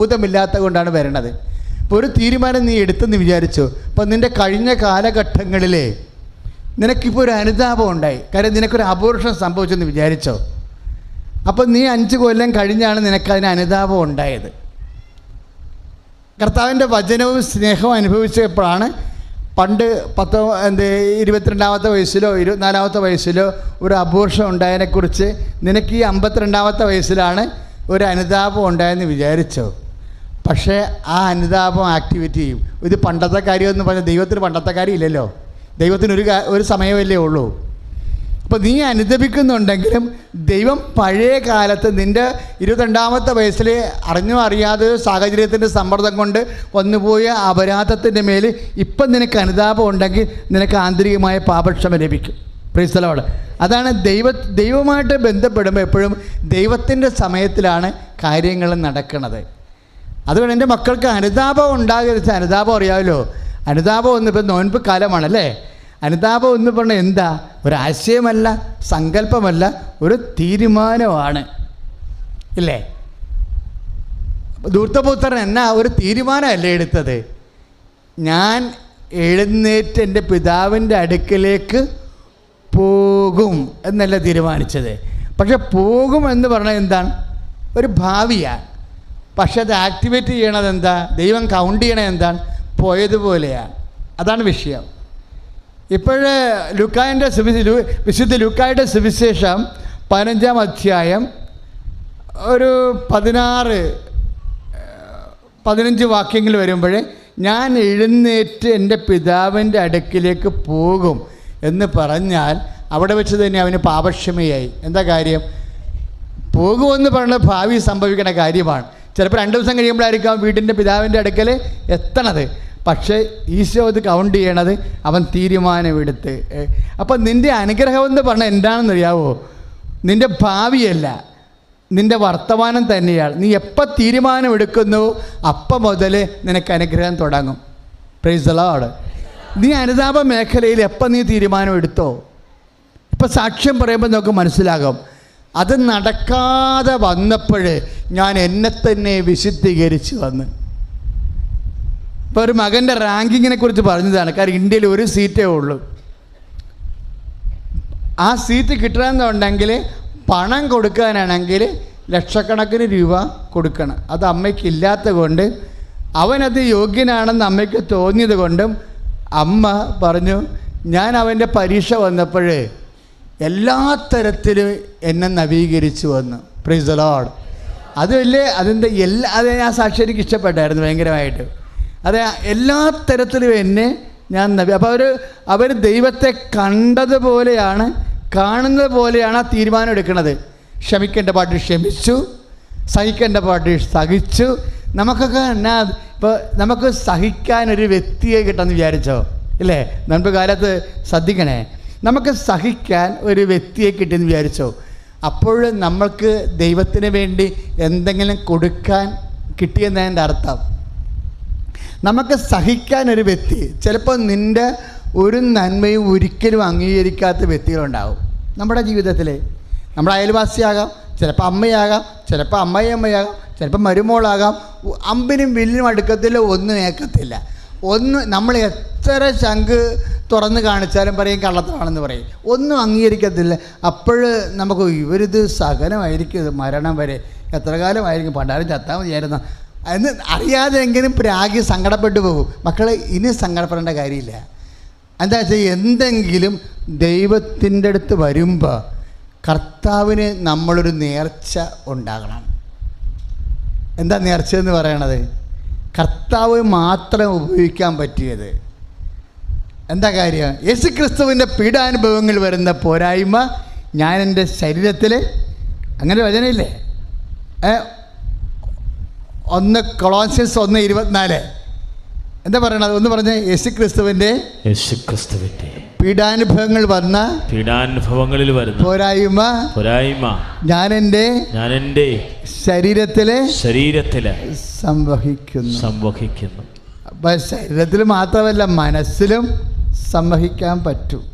ബോധമില്ലാത്ത കൊണ്ടാണ് വരണത്. ഇപ്പോൾ ഒരു തീരുമാനം നീ എടുത്തെന്ന് വിചാരിച്ചു? അപ്പോൾ നിന്റെ കഴിഞ്ഞ കാലഘട്ടങ്ങളിലെ നിനക്കിപ്പോൾ ഒരു അനുതാപം ഉണ്ടായി. കാര്യം നിനക്കൊരു അപൂർഷം സംഭവിച്ചെന്ന് വിചാരിച്ചോ? അപ്പം നീ അഞ്ച് കൊല്ലം കഴിഞ്ഞാണ് നിനക്കതിന് അനുതാപം ഉണ്ടായത്. കർത്താവിന്റെ വചനവും സ്നേഹവും അനുഭവിച്ചപ്പോഴാണ് പണ്ട് പത്തോ എന്ത് ഇരുപത്തിരണ്ടാമത്തെ വയസ്സിലോ ഇരുപത്തിനാലാമത്തെ വയസ്സിലോ ഒരു അപൂർഷം ഉണ്ടായതിനെക്കുറിച്ച് നിനക്ക് ഈ അമ്പത്തിരണ്ടാമത്തെ വയസ്സിലാണ് ഒരു അനുതാപം ഉണ്ടായെന്ന് വിചാരിച്ചോ? പക്ഷേ ആ അനുതാപം ആക്ടിവിറ്റി ചെയ്യും. ഇത് പണ്ടത്തെ കാര്യമെന്ന് പറഞ്ഞാൽ ദൈവത്തിന് പണ്ടത്തെ കാര്യമില്ലല്ലോ ദൈവത്തിന് ഒരു ഒരു സമയമല്ലേ ഉള്ളൂ. അപ്പോൾ നീ അനുദപിക്കുന്നുണ്ടെങ്കിലും ദൈവം പഴയ കാലത്ത് നിന്റെ ഇരുപത്തിരണ്ടാമത്തെ വയസ്സിൽ അറിഞ്ഞോ അറിയാതെ സാഹചര്യത്തിന്റെ സമ്മർദ്ദം കൊണ്ട് വന്നുപോയ അപരാധത്തിന്റെ മേൽ ഇപ്പം നിനക്ക് അനുതാപം ഉണ്ടെങ്കിൽ നിനക്ക് ആന്തരികമായ പാപക്ഷമ ലഭിക്കും. പ്രീസ്ഥലമാണ് അതാണ് ദൈവ ദൈവമായിട്ട് ബന്ധപ്പെടുമ്പോൾ എപ്പോഴും ദൈവത്തിന്റെ സമയത്തിലാണ് കാര്യങ്ങൾ നടക്കുന്നത്. അതുകൊണ്ട് എന്റെ മക്കൾക്ക് അനുതാപം ഉണ്ടാകരുത് അനുതാപം അറിയാമല്ലോ. അനുതാപം ഒന്നിപ്പോൾ നോൻപ് കാലമാണല്ലേ അനുതാപം എന്ന് പറഞ്ഞാൽ എന്താ? ഒരാശയമല്ല സങ്കല്പമല്ല ഒരു തീരുമാനമാണ്. ഇല്ലേ? ദൂർത്തപുത്രൻ എന്നാ ഒരു തീരുമാനമല്ലേ എടുത്തത്? ഞാൻ എഴുന്നേറ്റ് എന്റെ പിതാവിന്റെ അടുക്കിലേക്ക് പോകും എന്നല്ല തീരുമാനിച്ചത്. പക്ഷെ പോകും എന്ന് പറഞ്ഞാൽ എന്താണ്? ഒരു ഭാവിയാണ്. പക്ഷെ അത് ആക്ടിവേറ്റ് ചെയ്യണത് എന്താ ദൈവം കൗണ്ട് ചെയ്യണത് എന്താണ് പോയതുപോലെയാണ് അതാണ് വിഷയം. ഇപ്പോഴ് ലുക്കായന്റെ സുവിശേ വിശുദ്ധ ലുക്കായുടെ സുവിശേഷം പതിനഞ്ചാം അധ്യായം ഒരു പതിനാറ് പതിനഞ്ച് വാക്യങ്ങൾ വരുമ്പോൾ ഞാൻ എഴുന്നേറ്റ് എന്റെ പിതാവിന്റെ അടുക്കിലേക്ക് പോകും എന്ന് പറഞ്ഞാൽ അവിടെ വെച്ച് തന്നെ അവന് പാപക്ഷമയായി. എന്താ കാര്യം? പോകുമെന്ന് പറയുന്നത് ഭാവി സംഭവിക്കുന്ന കാര്യമാണ്. ചിലപ്പോൾ രണ്ട് ദിവസം കഴിയുമ്പോഴായിരിക്കും വീടിന്റെ പിതാവിന്റെ അടുക്കൽ എത്തണത്. പക്ഷേ ഈശോ അത് കൗണ്ട് ചെയ്യണത് അവൻ തീരുമാനമെടുത്ത് അപ്പം നിന്റെ അനുഗ്രഹം എന്ന് പറഞ്ഞാൽ എന്താണെന്ന് അറിയാവോ? നിന്റെ ഭാവിയല്ല. നിന്റെ വർത്തമാനം തന്നെയാണ്. നീ എപ്പോൾ തീരുമാനമെടുക്കുന്നു അപ്പം മുതൽ നിനക്ക് അനുഗ്രഹം തുടങ്ങും. പ്രൈസ് ലോഡ് നീ അനുതാപ മേഖലയിൽ എപ്പം നീ തീരുമാനം എടുത്തോ? ഇപ്പം സാക്ഷ്യം പറയുമ്പോൾ നമുക്ക് മനസ്സിലാകും. അത് നടക്കാതെ വന്നപ്പോൾ ഞാൻ എന്നെ തന്നെ വിശുദ്ധീകരിച്ചു വന്ന്. ഇപ്പോൾ ഒരു മകന്റെ റാങ്കിങ്ങിനെ കുറിച്ച് പറഞ്ഞതാണ്. കാരണം ഇന്ത്യയിൽ ഒരു സീറ്റേ ഉള്ളൂ. ആ സീറ്റ് കിട്ടണമെന്നുണ്ടെങ്കിൽ പണം കൊടുക്കാനാണെങ്കിൽ ലക്ഷക്കണക്കിന് രൂപ കൊടുക്കണം. അത് അമ്മയ്ക്കില്ലാത്ത കൊണ്ട് അവനത് യോഗ്യനാണെന്ന് അമ്മയ്ക്ക് തോന്നിയത് കൊണ്ടും അമ്മ പറഞ്ഞു ഞാൻ അവന്റെ പരീക്ഷ വന്നപ്പോഴേ എല്ലാ തരത്തിലും എന്നെ നവീകരിച്ചു വന്നു. പ്രൈസ് ലോഡ് വലിയ അതിന്റെ എല്ലാ അത് ഞാൻ സാക്ഷി എനിക്ക് ഇഷ്ടപ്പെട്ടായിരുന്നു ഭയങ്കരമായിട്ട്. അത് എല്ലാ തരത്തിലും എന്നെ ഞാൻ നബി അപ്പോൾ അവർ അവർ ദൈവത്തെ കണ്ടതുപോലെയാണ് കാണുന്നത് പോലെയാണ് ആ തീരുമാനം എടുക്കുന്നത്. ക്ഷമിക്കേണ്ട പാട്ട് ക്ഷമിച്ചു സഹിക്കേണ്ട പാട്ട് സഹിച്ചു. നമുക്കൊക്കെ എന്നാ ഇപ്പോൾ നമുക്ക് സഹിക്കാൻ ഒരു വ്യക്തിയെ കിട്ടുമെന്ന് വിചാരിച്ചോ? ഇല്ലേ? മുൻപ് കാലത്ത് ശ്രദ്ധിക്കണേ. നമുക്ക് സഹിക്കാൻ ഒരു വ്യക്തിയെ കിട്ടിയെന്ന് വിചാരിച്ചോ? അപ്പോൾ നമ്മൾക്ക് ദൈവത്തിന് വേണ്ടി എന്തെങ്കിലും കൊടുക്കാൻ കിട്ടിയെന്നതിന്റെ അർത്ഥം. നമുക്ക് സഹിക്കാൻ ഒരു വ്യക്തി ചിലപ്പോൾ നിന്റെ ഒരു നന്മയും ഒരിക്കലും അംഗീകരിക്കാത്ത വ്യക്തികളുണ്ടാവും നമ്മുടെ ജീവിതത്തിൽ നമ്മുടെ അയൽവാസിയാകാം ചിലപ്പോൾ അമ്മയാകാം ചിലപ്പോൾ അമ്മയമ്മയാകാം ചിലപ്പോൾ മരുമോളാകാം അമ്പിനും വില്ലിനും അടുക്കത്തില്ല ഒന്നും ഏക്കത്തില്ല ഒന്ന് നമ്മൾ എത്ര ശംഖ് തുറന്ന് കാണിച്ചാലും പറയും കള്ളത്തമാണെന്ന് പറയും. ഒന്നും അംഗീകരിക്കത്തില്ല. അപ്പോൾ നമുക്ക് ഇവരിത് സഹനമായിരിക്കും. ഇത് മരണം വരെ. എത്ര കാലമായിരിക്കും? പണ്ടാരും ചത്താൽ മതിയായിരുന്നു? എന്ന് അറിയാതെ എങ്കിലും പ്രാഗി സങ്കടപ്പെട്ടു പോകും. മക്കളെ ഇനി സങ്കടപ്പെടേണ്ട കാര്യമില്ല. എന്താ വെച്ചാൽ എന്തെങ്കിലും ദൈവത്തിന്റെ അടുത്ത് വരുമ്പോൾ കർത്താവിന് നമ്മളൊരു നേർച്ച ഉണ്ടാകണം. എന്താ നേർച്ച എന്ന് പറയണത്? കർത്താവ് മാത്രം ഉപയോഗിക്കാൻ പറ്റിയത്. എന്താ കാര്യം? യേശു ക്രിസ്തുവിന്റെ പീഡാനുഭവങ്ങൾ വരുന്ന പോരായ്മ ഞാൻ എന്റെ ശരീരത്തിൽ അങ്ങനെ വചനയില്ലേ ഒന്ന് കൊളോസിയസ് ഒന്ന് ഇരുപത്തിനാല്. എന്താ പറയണത്? ഒന്ന് പറഞ്ഞേ യേശു ക്രിസ്തുവിന്റെ യേശുക്രിസ്തുവിന്റെ പീഡാനുഭവങ്ങൾ വന്ന പീഡാനുഭവങ്ങളിൽ വരുന്ന പോരായ്മ പോരായ്മ ഞാൻ എന്റെ ഞാൻ എന്റെ ശരീരത്തിൽ ശരീരത്തിൽ സംവഹിക്കുന്നു. സംവഹിക്കുന്നു. അപ്പം ശരീരത്തിൽ മാത്രമല്ല മനസ്സിലും സംവഹിക്കാൻ പറ്റും.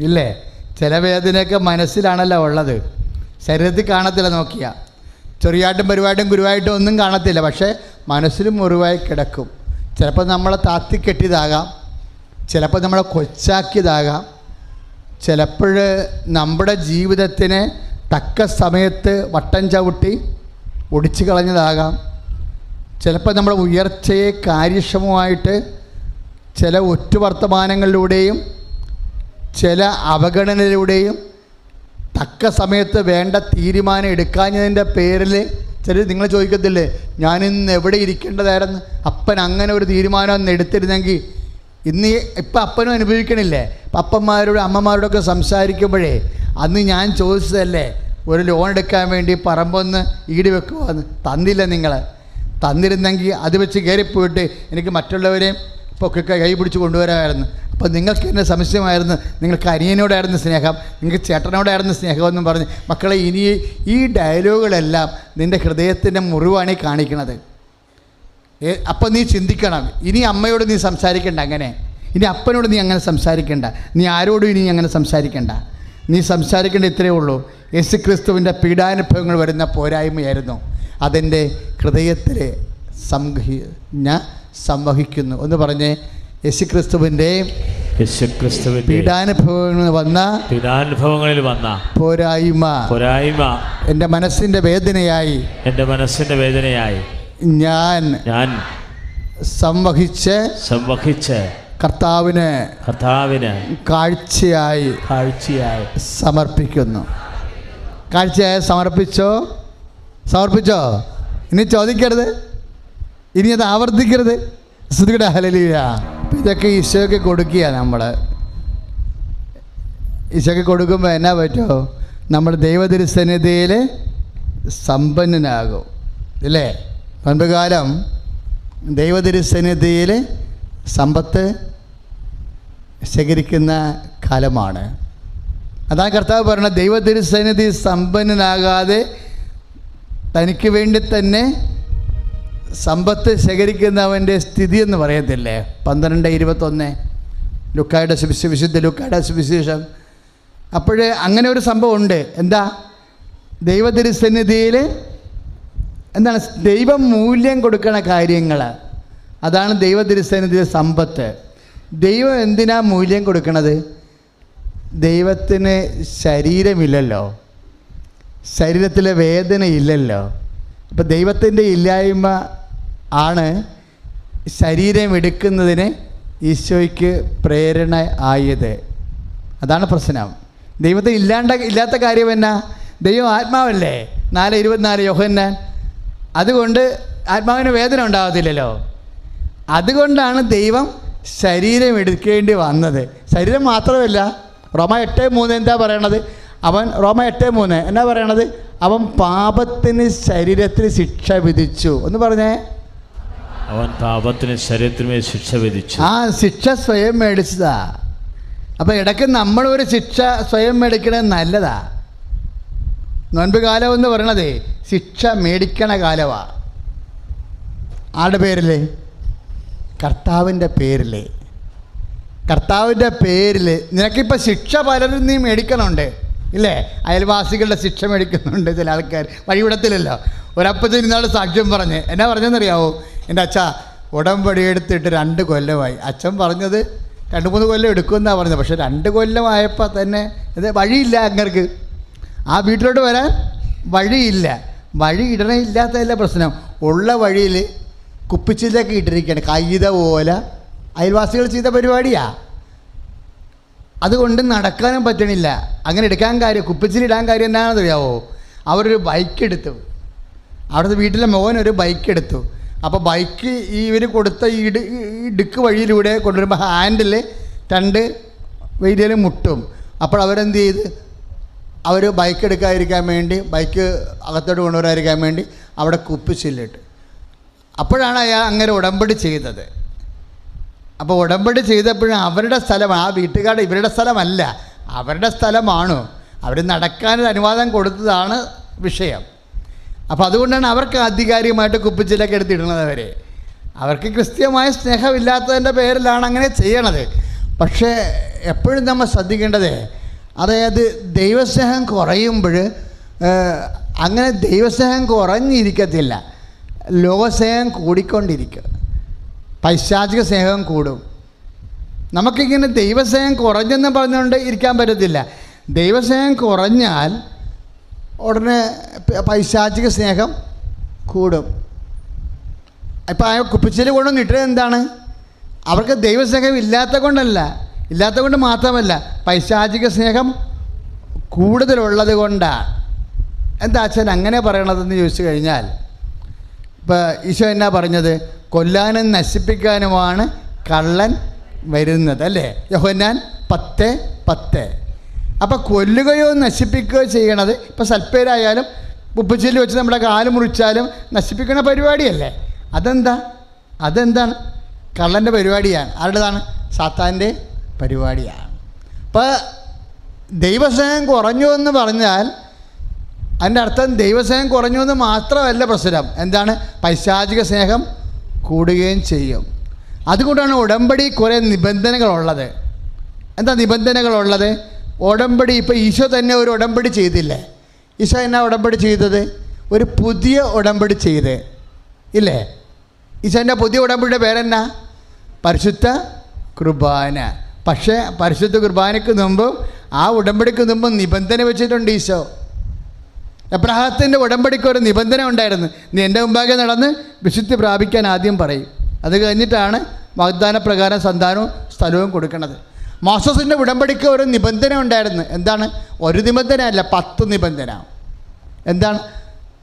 ഇല്ലേ? ചില വേദനയൊക്കെ മനസ്സിലാണല്ലോ ഉള്ളത്. ശരീരത്തിൽ കാണത്തില്ല നോക്കിയ. ചെറിയായിട്ടും പരിപാടിയും ഗുരുവായിട്ടും ഒന്നും കാണത്തില്ല. പക്ഷേ മനസ്സിലും മുറിവായി കിടക്കും. ചിലപ്പോൾ നമ്മളെ താത്തിക്കെട്ടിയതാകാം ചിലപ്പോൾ നമ്മളെ കൊച്ചാക്കിയതാകാം. ചിലപ്പോൾ നമ്മുടെ ജീവിതത്തിന് തക്ക സമയത്ത് വട്ടം ചവിട്ടി ഒടിച്ചു കളഞ്ഞതാകാം. ചിലപ്പോൾ നമ്മുടെ ഉയർച്ചയെ കാര്യക്ഷമമായിട്ട് ചില ഒറ്റുവർത്തമാനങ്ങളിലൂടെയും ചില അവഗണനയിലൂടെയും തക്ക സമയത്ത് വേണ്ട തീരുമാനം എടുക്കാഞ്ഞതിന്റെ പേരിൽ ചിലർ നിങ്ങൾ ചോദിക്കത്തില്ലേ ഞാനിന്ന് എവിടെ ഇരിക്കേണ്ടതായിരുന്നു? അപ്പൻ അങ്ങനെ ഒരു തീരുമാനം ഒന്ന് എടുത്തിരുന്നെങ്കിൽ ഇന്ന് ഇപ്പം അപ്പനും അനുഭവിക്കണില്ലേ? അപ്പന്മാരോട് അമ്മമാരോടൊക്കെ സംസാരിക്കുമ്പോഴേ അന്ന് ഞാൻ ചോദിച്ചതല്ലേ ഒരു ലോൺ എടുക്കാൻ വേണ്ടി പറമ്പൊന്ന് ഈട് വെക്കുവാന്ന്. തന്നില്ല നിങ്ങൾ തന്നിരുന്നെങ്കിൽ അത് വെച്ച് കയറിപ്പോയിട്ട് എനിക്ക് മറ്റുള്ളവരെയും ഒക്കെ കൈ പിടിച്ച് കൊണ്ടുവരാമായിരുന്നു. അപ്പോൾ നിങ്ങൾക്ക് എന്നെ സംശയമായിരുന്നു. നിങ്ങൾക്ക് അനിയനോടായിരുന്നു സ്നേഹം. നിങ്ങൾക്ക് ചേട്ടനോടായിരുന്നു സ്നേഹമെന്നും പറഞ്ഞ്. മക്കളെ ഇനി ഈ ഡയലോഗുകളെല്ലാം നിന്റെ ഹൃദയത്തിന്റെ മുറിവാണ് ഏ- അപ്പം നീ ചിന്തിക്കണം. ഇനി അമ്മയോട് നീ സംസാരിക്കണ്ട അങ്ങനെ. ഇനി അപ്പനോട് നീ അങ്ങനെ സംസാരിക്കണ്ട. നീ ആരോടും ഇനി അങ്ങനെ സംസാരിക്കണ്ട. നീ സംസാരിക്കേണ്ട ഇത്രയേ ഉള്ളൂ. യേശു ക്രിസ്തുവിന്റെ പീഡാനുഭവങ്ങൾ വരുന്ന പോരായ്മയായിരുന്നു. അതെന്റെ ഹൃദയത്തിൽ സംഹി ഞാൻ സംവഹിക്കുന്നു. എന്ന് പറഞ്ഞ് യേശു ക്രിസ്തുവിന്റെ യേശുക്രിസ്തുവിന്റെ പീഡാനുഭവങ്ങൾ വന്ന പീഡാനുഭവങ്ങളിൽ വന്ന പോരായ്മ. പോരായ്മ. എന്റെ മനസ്സിന്റെ വേദനയായി. എന്റെ മനസ്സിന്റെ വേദനയായി. ഞാൻ ഞാൻ സംവഹിച്ച് സംവഹിച്ച് കർത്താവിന് കർത്താവിന് കാഴ്ചയായി കാഴ്ചയായി സമർപ്പിക്കുന്നു. കാഴ്ചയായി സമർപ്പിച്ചോ? സമർപ്പിച്ചോ? ഇനി ചോദിക്കരുത്. ഇനി അത് ആവർത്തിക്കരുത്. ശ്രുതിയുടെ ഹലലിയ ഇതൊക്കെ ഈശോയ്ക്ക് കൊടുക്കുക നമ്മൾ ഈശോയ്ക്ക് കൊടുക്കുമ്പോൾ എന്നാ പറ്റുമോ നമ്മൾ ദൈവതിരുസന്നിധിയിൽ സമ്പന്നനാകും. ഇല്ലേ? പണ്ടുകാലം ദൈവതിരുസന്നിധിയിൽ സമ്പത്ത് ശേഖരിക്കുന്ന കാലമാണ്. അതാ കർത്താവ് പറയുന്നത് ദൈവതിരുസന്നിധി സമ്പന്നനാകാതെ തനിക്ക് വേണ്ടി തന്നെ സമ്പത്ത് ശേഖരിക്കുന്നവന്റെ സ്ഥിതി എന്ന് പറയത്തില്ലേ? പന്ത്രണ്ട് ഇരുപത്തൊന്ന്. ലുക്കായുടെ വിശുദ്ധ ലുക്കായുടെ സുവിശേഷം. അപ്പോഴേ അങ്ങനെ ഒരു സംഭവം ഉണ്ട് എന്താ? ദൈവതിരുസന്നിധിയിൽ എന്താണ് ദൈവം മൂല്യം കൊടുക്കുന്ന കാര്യങ്ങൾ? അതാണ് ദൈവ ദൈവതിരുസന്നിധിയിലെ സമ്പത്ത്. ദൈവം എന്തിനാ മൂല്യം കൊടുക്കണത്? ദൈവത്തിന് ശരീരമില്ലല്ലോ. ശരീരത്തിലെ വേദന ഇല്ലല്ലോ. അപ്പോൾ ദൈവത്തിന്റെ ഇല്ലായ്മ ആണ് ശരീരം എടുക്കുന്നതിന് ഈശോയ്ക്ക് പ്രേരണ ആയത്. അതാണ് പ്രശ്നം. ദൈവത്തെ ഇല്ലാണ്ട ഇല്ലാത്ത കാര്യം എന്നാ? ദൈവം ആത്മാവല്ലേ? നാല് ഇരുപത്തിനാല് യോഹന്നാൻ അതുകൊണ്ട് ആത്മാവിന് വേദന ഉണ്ടാകത്തില്ലല്ലോ അതുകൊണ്ടാണ് ദൈവം ശരീരം എടുക്കേണ്ടി വന്നത്. ശരീരം മാത്രമല്ല റോമ എട്ട് മൂന്ന് എന്താ പറയണത്? അവൻ റോമ എട്ട് മൂന്ന് എന്നാ പറയണത്? അവൻ പാപത്തിന് ശരീരത്തിന് ശിക്ഷ വിധിച്ചു. എന്ന് പറഞ്ഞേ. അവൻ പാപത്തിന് ശരീരത്തിന് ശിക്ഷ വിധിച്ചു. ആ ശിക്ഷ സ്വയം മേടിച്ചതാ. അപ്പോൾ ഇടയ്ക്ക് ഒരു ശിക്ഷ സ്വയം മേടിക്കണത് നല്ലതാ. നോൻപ് കാലം എന്ന് പറയണത് ശിക്ഷ മേടിക്കണ കാലമാണ് ആരുടെ പേരിൽ കർത്താവിന്റെ പേരിൽ കർത്താവിന്റെ പേരിൽ നിനക്കിപ്പോൾ ശിക്ഷ പലരും നീ മേടിക്കണുണ്ട് ഇല്ലേ? അയൽവാസികളുടെ ശിക്ഷ മേടിക്കുന്നുണ്ട് ചില ആൾക്കാർ. വഴിവിടത്തിലല്ലോ. ഒരപ്പത്തിന് ഇന്നാൾ സാക്ഷ്യം പറഞ്ഞ് എന്നാ പറഞ്ഞെന്നറിയാവോ? എന്റെ അച്ഛ ഉടമ്പടി എടുത്തിട്ട് രണ്ട് കൊല്ലമായി. അച്ഛൻ പറഞ്ഞത് രണ്ട് മൂന്ന് കൊല്ലം എടുക്കുമെന്നാണ് പറഞ്ഞത്. പക്ഷേ രണ്ട് കൊല്ലമായപ്പോൾ തന്നെ ഇത് വഴിയില്ല അങ്ങർക്ക്. ആ വീട്ടിലോട്ട് വരാൻ വഴിയില്ല. വഴി ഇടണേ ഇല്ലാത്തതല്ല പ്രശ്നം. ഉള്ള വഴിയിൽ കുപ്പിച്ചിലൊക്കെ ഇട്ടിരിക്കുകയാണ്. കൈത പോലെ അയൽവാസികൾ ചെയ്ത പരിപാടിയാ. അതുകൊണ്ട് നടക്കാനും പറ്റണില്ല. അങ്ങനെ എടുക്കാൻ കാര്യം കുപ്പിച്ചിലിടാൻ കാര്യം എന്താണെന്ന് അറിയാവോ? അവരൊരു ബൈക്ക് എടുത്തു. അവിടുത്തെ വീട്ടിലെ മോൻ ഒരു ബൈക്ക് എടുത്തു. അപ്പോൾ ബൈക്ക് ഈ ഇവർ കൊടുത്ത ഈ ഇട് ഈ വഴിയിലൂടെ കൊണ്ടുവരുമ്പോൾ ഹാൻഡിൽ രണ്ട് വെയിലും മുട്ടും. അപ്പോൾ അവരെന്ത് ചെയ്ത്? അവർ ബൈക്ക് എടുക്കാതിരിക്കാൻ വേണ്ടി ബൈക്ക് അകത്തോട്ട് കൊണ്ടുവരാതിരിക്കാൻ വേണ്ടി അവിടെ കുപ്പിച്ചില്ലിട്ട് അപ്പോഴാണ് അയാൾ അങ്ങനെ ഉടമ്പടി ചെയ്തത്. അപ്പോൾ ഉടമ്പടി ചെയ്തപ്പോഴും അവരുടെ സ്ഥലമാണ് ആ വീട്ടുകാരുടെ ഇവരുടെ സ്ഥലമല്ല അവരുടെ സ്ഥലമാണ്. അവർ നടക്കാൻ അനുവാദം കൊടുത്തതാണ് വിഷയം. അപ്പോൾ അതുകൊണ്ടാണ് അവർക്ക് ആധികാരികമായിട്ട് കുപ്പിച്ചിലൊക്കെ എടുത്തിടുന്നത് അവരെ. അവർക്ക് കൃത്യമായ സ്നേഹമില്ലാത്തതിന്റെ പേരിലാണ് അങ്ങനെ ചെയ്യണത്. പക്ഷേ എപ്പോഴും നമ്മൾ ശ്രദ്ധിക്കേണ്ടത് അതായത് ദൈവസ്നേഹം കുറയുമ്പോൾ അങ്ങനെ ദൈവസ്നേഹം കുറഞ്ഞിരിക്കത്തില്ല. ലോകസ്നേഹം കൂടിക്കൊണ്ടിരിക്കുക പൈശാചിക സ്നേഹം കൂടും. നമുക്കിങ്ങനെ ദൈവസ്നേഹം കുറഞ്ഞെന്ന് പറഞ്ഞുകൊണ്ട് ഇരിക്കാൻ പറ്റത്തില്ല. ദൈവസ്നേഹം കുറഞ്ഞാൽ ഉടനെ പൈശാചിക സ്നേഹം കൂടും. ഇപ്പം ആ കുപ്പിച്ചിൽ കൊണ്ടും ഇട്ടത് എന്താണ്? അവർക്ക് ദൈവസ്നേഹം ഇല്ലാത്ത കൊണ്ടല്ല. ഇല്ലാത്ത കൊണ്ട് മാത്രമല്ല പൈശാചിക സ്നേഹം കൂടുതലുള്ളത് കൊണ്ടാണ്. എന്താ അച്ഛൻ അങ്ങനെ പറയണതെന്ന് ചോദിച്ചു കഴിഞ്ഞാൽ ഇപ്പോൾ ഈശോ എന്നാ പറഞ്ഞത്? കൊല്ലാനും നശിപ്പിക്കാനുമാണ് കള്ളൻ വരുന്നത് അല്ലേ? യഹോന്നാൻ പത്ത് പത്ത്. അപ്പോൾ കൊല്ലുകയോ നശിപ്പിക്കുകയോ ചെയ്യണത് ഇപ്പോൾ സൽപ്പേരായാലും ഉപ്പച്ചിൽ വെച്ച് നമ്മുടെ കാൽ മുറിച്ചാലും നശിപ്പിക്കുന്ന പരിപാടിയല്ലേ? അതെന്താ? അതെന്താണ്? കള്ളന്റെ പരിപാടിയാണ്. ആരുടേതാണ്? സാത്താന്റെ പരിപാടിയാണ്. അപ്പോൾ ദൈവസ്നേഹം കുറഞ്ഞു എന്ന് പറഞ്ഞാൽ അതിന്റെ അർത്ഥം ദൈവസ്നേഹം കുറഞ്ഞു എന്ന് മാത്രമല്ല പ്രശ്നം. എന്താണ്? പൈശാചിക സ്നേഹം കൂടുകയും ചെയ്യും. അതുകൊണ്ടാണ് ഉടമ്പടി കുറേ നിബന്ധനകളുള്ളത്. എന്താ നിബന്ധനകളുള്ളത്? ഉടമ്പടി ഇപ്പോൾ ഈശോ തന്നെ ഒരു ഉടമ്പടി ചെയ്തില്ലേ? ഈശോ എന്നാ ഉടമ്പടി ചെയ്തത്? ഒരു പുതിയ ഉടമ്പടി ചെയ്ത്. ഇല്ലേ? ഈശോന്റെ പുതിയ ഉടമ്പടിയുടെ പേരെന്നാ? പരിശുദ്ധ കുർബാന. പക്ഷേ പരിശുദ്ധ കുർബാനയ്ക്ക് മുമ്പും ആ ഉടമ്പടിക്ക് മുമ്പും നിബന്ധന വെച്ചിട്ടുണ്ട് ഈശോ. എബ്രഹാത്തിന്റെ ഉടമ്പടിക്ക് ഒരു നിബന്ധന ഉണ്ടായിരുന്നു. നീ എന്റെ മുമ്പാകെ നടന്ന് വിശുദ്ധി പ്രാപിക്കാൻ ആദ്യം പറയും. അത് കഴിഞ്ഞിട്ടാണ് വാഗ്ദാന പ്രകാരം സന്താനവും സ്ഥലവും കൊടുക്കുന്നത്. മോസസിന്റെ ഉടമ്പടിക്ക് ഒരു നിബന്ധന ഉണ്ടായിരുന്നു. എന്താണ്? ഒരു നിബന്ധന അല്ല പത്ത് നിബന്ധന. എന്താണ്?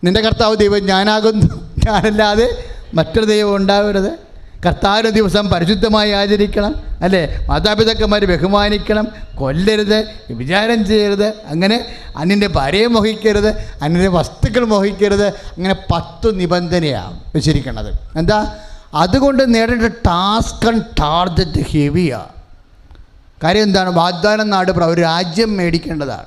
നിന്റെ കർത്താവ് ദൈവം ഞാനാകുന്നു. ഞാനല്ലാതെ മറ്റൊരു ദൈവം ഉണ്ടാവരുത്. കർത്താവിന്റെ ദിവസം പരിശുദ്ധമായി ആചരിക്കണം അല്ലേ? മാതാപിതാക്കന്മാർ ബഹുമാനിക്കണം കൊല്ലരുത് വിചാരം ചെയ്യരുത് അങ്ങനെ അന്യന്റെ ഭാര്യയെ മോഹിക്കരുത് അന്യന്റെ വസ്തുക്കൾ മോഹിക്കരുത് അങ്ങനെ പത്ത് നിബന്ധനയാണ് വെച്ചിരിക്കുന്നത്. എന്താ? അതുകൊണ്ട് നേടേണ്ട ടാസ്ക് ആൻഡ് ടാർജറ്റ് ഹെവിയാണ് കാര്യം എന്താണ്? വാഗ്ദാനം നാട് ഒരു രാജ്യം മേടിക്കേണ്ടതാണ്.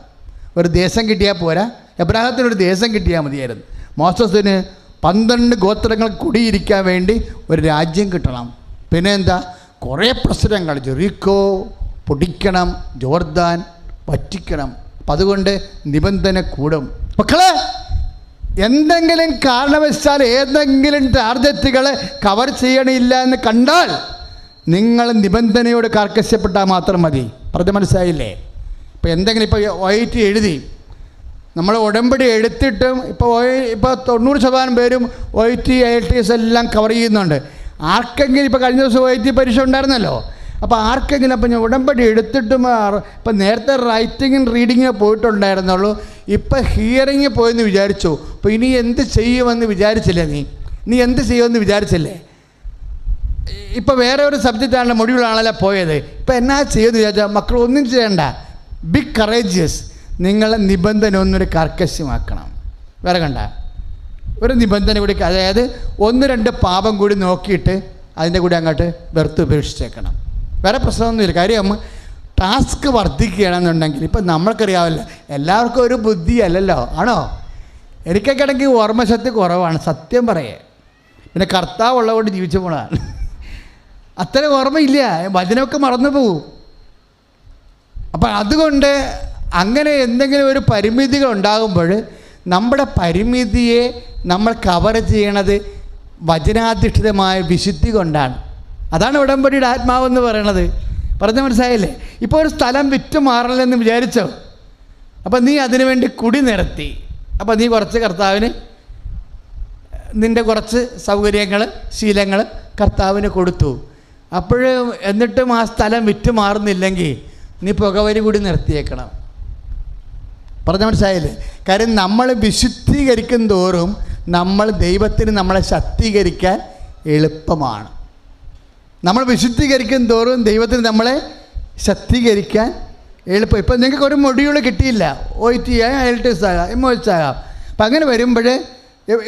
ഒരു ദേശം കിട്ടിയാൽ പോരാ. എബ്രാഹത്തിനൊരു ദേശം കിട്ടിയാൽ മതിയായിരുന്നു. മോസസിന് പന്ത്രണ്ട് ഗോത്രങ്ങൾ കുടിയിരിക്കാൻ വേണ്ടി ഒരു രാജ്യം കിട്ടണം. പിന്നെ എന്താ കുറേ പ്രശ്നങ്ങൾ. ജെറിക്കോ പൊടിക്കണം ജോർദാൻ പറ്റിക്കണം അപ്പം അതുകൊണ്ട് നിബന്ധന കൂടും. മക്കളെ എന്തെങ്കിലും കാരണവശാൽ ഏതെങ്കിലും ടാർജറ്റുകളെ കവർ ചെയ്യണില്ല എന്ന് കണ്ടാൽ നിങ്ങൾ നിബന്ധനയോട് കർക്കശപ്പെട്ടാൽ മാത്രം മതി. പറഞ്ഞ മനസ്സിലായില്ലേ? ഇപ്പം എന്തെങ്കിലും ഇപ്പോൾ വൈറ്റ് എഴുതി. നമ്മൾ ഉടമ്പടി എടുത്തിട്ടും ഇപ്പോൾ ഇപ്പോൾ തൊണ്ണൂറ് ശതമാനം പേരും O T I T S എല്ലാം കവർ ചെയ്യുന്നുണ്ട്. ആർക്കെങ്കിലും ഇപ്പോൾ കഴിഞ്ഞ ദിവസം ഒ ടി പരീക്ഷ ഉണ്ടായിരുന്നല്ലോ? അപ്പോൾ ആർക്കെങ്കിലും അപ്പം ഞാൻ ഉടമ്പടി എടുത്തിട്ടും ഇപ്പം നേരത്തെ റൈറ്റിങ്ങും റീഡിങ്ങിന് പോയിട്ടുണ്ടായിരുന്നുള്ളൂ. ഇപ്പം ഹിയറിങ് പോയെന്ന് വിചാരിച്ചു. അപ്പോൾ ഇനി എന്ത് ചെയ്യുമെന്ന് വിചാരിച്ചില്ലേ നീ? നീ എന്ത് ചെയ്യുമെന്ന് വിചാരിച്ചില്ലേ? ഇപ്പോൾ വേറെ ഒരു സബ്ജക്റ്റാണല്ലോ മൊഡ്യൂളാണല്ലോ പോയത്. ഇപ്പം എന്നാ ചെയ്യുമെന്ന് വിചാരിച്ചാൽ മക്കൾ ഒന്നും ചെയ്യണ്ട. ബിഗ് കറേജിയസ് നിങ്ങളെ നിബന്ധന ഒന്നൊരു കർക്കശമാക്കണം വേറെ കണ്ട? ഒരു നിബന്ധന കൂടി അതായത് ഒന്ന് രണ്ട് പാപം കൂടി നോക്കിയിട്ട് അതിന്റെ കൂടി അങ്ങോട്ട് വെറുത്ത് ഉപേക്ഷിച്ചേക്കണം. വേറെ പ്രശ്നമൊന്നുമില്ല. കാര്യം ടാസ്ക് വർദ്ധിക്കുകയാണെന്നുണ്ടെങ്കിൽ ഇപ്പം നമ്മൾക്കറിയാമല്ലോ എല്ലാവർക്കും ഒരു ബുദ്ധി അല്ലല്ലോ. ആണോ? എനിക്കൊക്കെ ഇടയ്ക്ക് ഓർമ്മശക്തി കുറവാണ് സത്യം പറയേ. പിന്നെ കർത്താവ് ഉള്ളതുകൊണ്ട് ജീവിച്ചു പോണതാണ്. അത്ര ഓർമ്മയില്ല. വചനമൊക്കെ മറന്നു പോകും അപ്പം അതുകൊണ്ട് അങ്ങനെ എന്തെങ്കിലും ഒരു പരിമിതികൾ ഉണ്ടാകുമ്പോൾ നമ്മുടെ പരിമിതിയെ നമ്മൾ കവർ ചെയ്യണത് വചനാധിഷ്ഠിതമായ വിശുദ്ധി കൊണ്ടാണ്. അതാണ് ഉടമ്പടിയുടെ ആത്മാവെന്ന് പറയണത്. പറഞ്ഞ മനസ്സിലായില്ലേ? ഇപ്പോൾ ഒരു സ്ഥലം വിറ്റ് മാറണമെന്ന് വിചാരിച്ചോ? അപ്പം നീ അതിനു വേണ്ടി കുടി നിരത്തി. അപ്പം നീ കുറച്ച് കർത്താവിന് നിന്റെ കുറച്ച് സൗകര്യങ്ങൾ ശീലങ്ങൾ കർത്താവിന് കൊടുത്തു. അപ്പോഴും എന്നിട്ടും ആ സ്ഥലം വിറ്റ് മാറുന്നില്ലെങ്കിൽ നീ പുകവരി കൂടി നിർത്തിയേക്കണം. പറഞ്ഞ മനസ്സിലായില്ലേ? കാര്യം നമ്മൾ വിശുദ്ധീകരിക്കും തോറും നമ്മൾ ദൈവത്തിന് നമ്മളെ ശക്തീകരിക്കാൻ എളുപ്പമാണ്. നമ്മൾ വിശുദ്ധീകരിക്കും തോറും ദൈവത്തിന് നമ്മളെ ശക്തീകരിക്കാൻ എളുപ്പം. ഇപ്പം നിങ്ങൾക്ക് ഒരു മൊഡ്യൂൾ കിട്ടിയില്ല. ഒ ടി ആകാം എൽ ടി എസ് ആകാം എം ഒ എസ് ആകാം. അപ്പം അങ്ങനെ വരുമ്പോൾ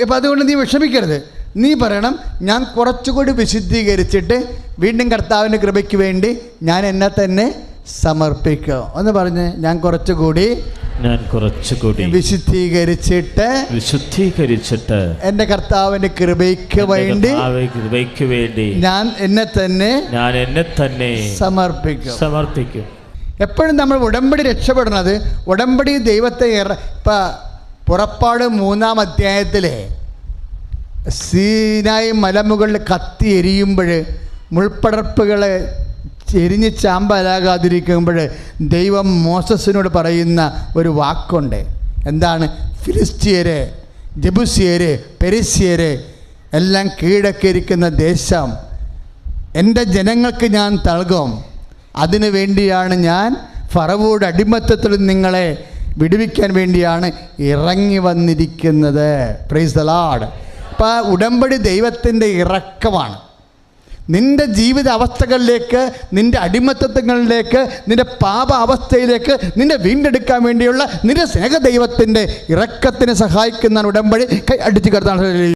ഇപ്പം അതുകൊണ്ട് നീ വിഷമിക്കരുത്. നീ പറയണം ഞാൻ കുറച്ചുകൂടി വിശുദ്ധീകരിച്ചിട്ട് വീണ്ടും കർത്താവിന്റെ കൃപയ്ക്ക് വേണ്ടി ഞാൻ എന്നെ തന്നെ സമർപ്പിക്കുക ഒന്ന് പറഞ്ഞ് ഞാൻ കുറച്ചുകൂടി ഞാൻ കുറച്ചുകൂടി വിശുദ്ധീകരിച്ചിട്ട് വിശുദ്ധീകരിച്ചിട്ട് എന്റെ കർത്താവിന്റെ കൃപയ്ക്ക് വേണ്ടി കൃപയ്ക്ക് വേണ്ടി ഞാൻ എന്നെ തന്നെ ഞാൻ എന്നെ തന്നെ സമർപ്പിക്കും. സമർപ്പിക്കും. എപ്പോഴും നമ്മൾ ഉടമ്പടി രക്ഷപ്പെടുന്നത് ഉടമ്പടി ദൈവത്തെ ഇപ്പൊ ഇപ്പം പുറപ്പാട് മൂന്നാം അധ്യായത്തിലെ സീനായി മലമുകളിൽ കത്തി എരിയുമ്പോൾ മുൾപ്പടർപ്പുകളെ എരിഞ്ഞ് ചാമ്പലാകാതിരിക്കുമ്പോൾ ദൈവം മോസസിനോട് പറയുന്ന ഒരു വാക്കുണ്ട്. എന്താണ്? ഫിലിസ്റ്റിയര് ജബുസിയര് പെരിസ്യര് എല്ലാം കീഴക്കിരിക്കുന്ന ദേശം എന്റെ ജനങ്ങൾക്ക് ഞാൻ നൽകും. അതിനു വേണ്ടിയാണ് ഞാൻ ഫറവോട് അടിമത്തത്തിൽ നിങ്ങളെ വിടുവിക്കാൻ വേണ്ടിയാണ് ഇറങ്ങി വന്നിരിക്കുന്നത്. പ്രൈസ് ദ ലാഡ് അപ്പോൾ ഉടമ്പടി ദൈവത്തിന്റെ ഇറക്കമാണ്. നിന്റെ ജീവിത അവസ്ഥകളിലേക്ക് നിന്റെ അടിമത്തത്വങ്ങളിലേക്ക് നിന്റെ പാപ അവസ്ഥയിലേക്ക് നിന്നെ വീണ്ടെടുക്കാൻ വേണ്ടിയുള്ള നിന്റെ സ്നേഹദൈവത്തിന്റെ ഇറക്കത്തിന് സഹായിക്കുന്ന ഉടമ്പടി കൈ അടിച്ചു കിടത്താണ്